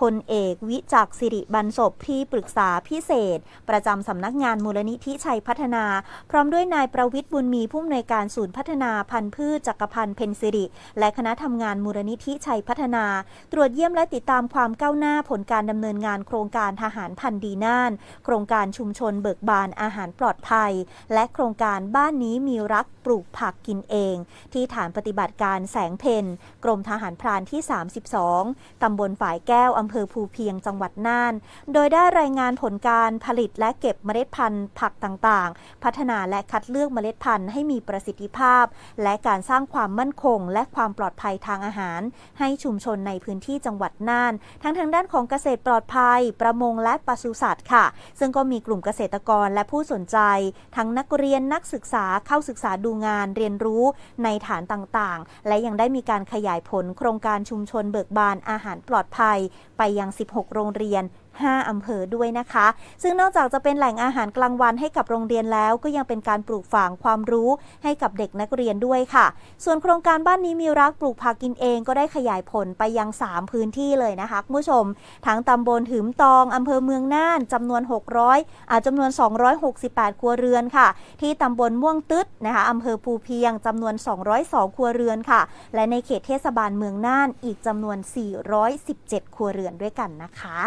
พลเอกวิจักสิริบรรศพที่ปรึกษาพิเศษ ประจำสำนักงานมูลนิธิชัยพัฒนา พร้อมด้วยนายประวิทย์บุญมีผู้อำนวยการศูนย์พัฒนาพันธุ์พืชจักรพันธ์เพนสิริ และคณะทำงานมูลนิธิชัยพัฒนา ตรวจเยี่ยมและติดตามความก้าวหน้าผลการดำเนินงานโครงการทหารพันธุ์ดีน่าน โครงการชุมชนเบิกบานอาหารปลอดภัย และโครงการบ้านนี้มีรักปลูกผักกินเอง ที่ฐานปฏิบัติการแสงเพนกรมทหารพรานที่ 32 ตำบลฝายแก้วอำเภอภูเพียงจังหวัดน่าน โดยได้รายงานผลการผลิตและเก็บเมล็ดพันธุ์ผักต่างๆ พัฒนาและคัดเลือกเมล็ดพันธุ์ให้มีประสิทธิภาพ และการสร้างความมั่นคง และความปลอดภัยทางอาหาร ให้ชุมชนในพื้นที่จังหวัดน่าน ทั้งทางด้านของเกษตรปลอดภัย ประมงและปศุสัตว์ค่ะ ซึ่งก็มีกลุ่มเกษตรกรและผู้สนใจ ทั้งนักเรียนนักศึกษาเข้าศึกษาดูงานเรียนรู้ในฐานต่างๆ และยังได้มีการขยายผลโครงการชุมชนเบิกบานอาหารปลอดภัยไปยัง 16 โรงเรียน5 อำเภอด้วยนะคะ ซึ่งนอกจากจะเป็นแหล่งอาหารกลางวันให้กับโรงเรียนแล้ว ก็ยังเป็นการปลูกฝังความรู้ให้กับเด็กนักเรียนด้วยค่ะ ส่วนโครงการบ้านนี้มีรักปลูกผักกินเองก็ได้ขยายผลไปยัง 3 พื้นที่เลยนะคะคุณผู้ชม ทั้งตำบลหืมตองอำเภอเมืองน่านจำนวน 600อาจำนวน 268 ครัวเรือนค่ะ ที่ตำบลม่วงตึ๊ดนะคะอำเภอภูเพียงจำนวน 202 ครัวเรือนค่ะ และในเขตเทศบาลเมืองน่านอีกจำนวน 417 ครัวเรือนด้วยกันนะคะ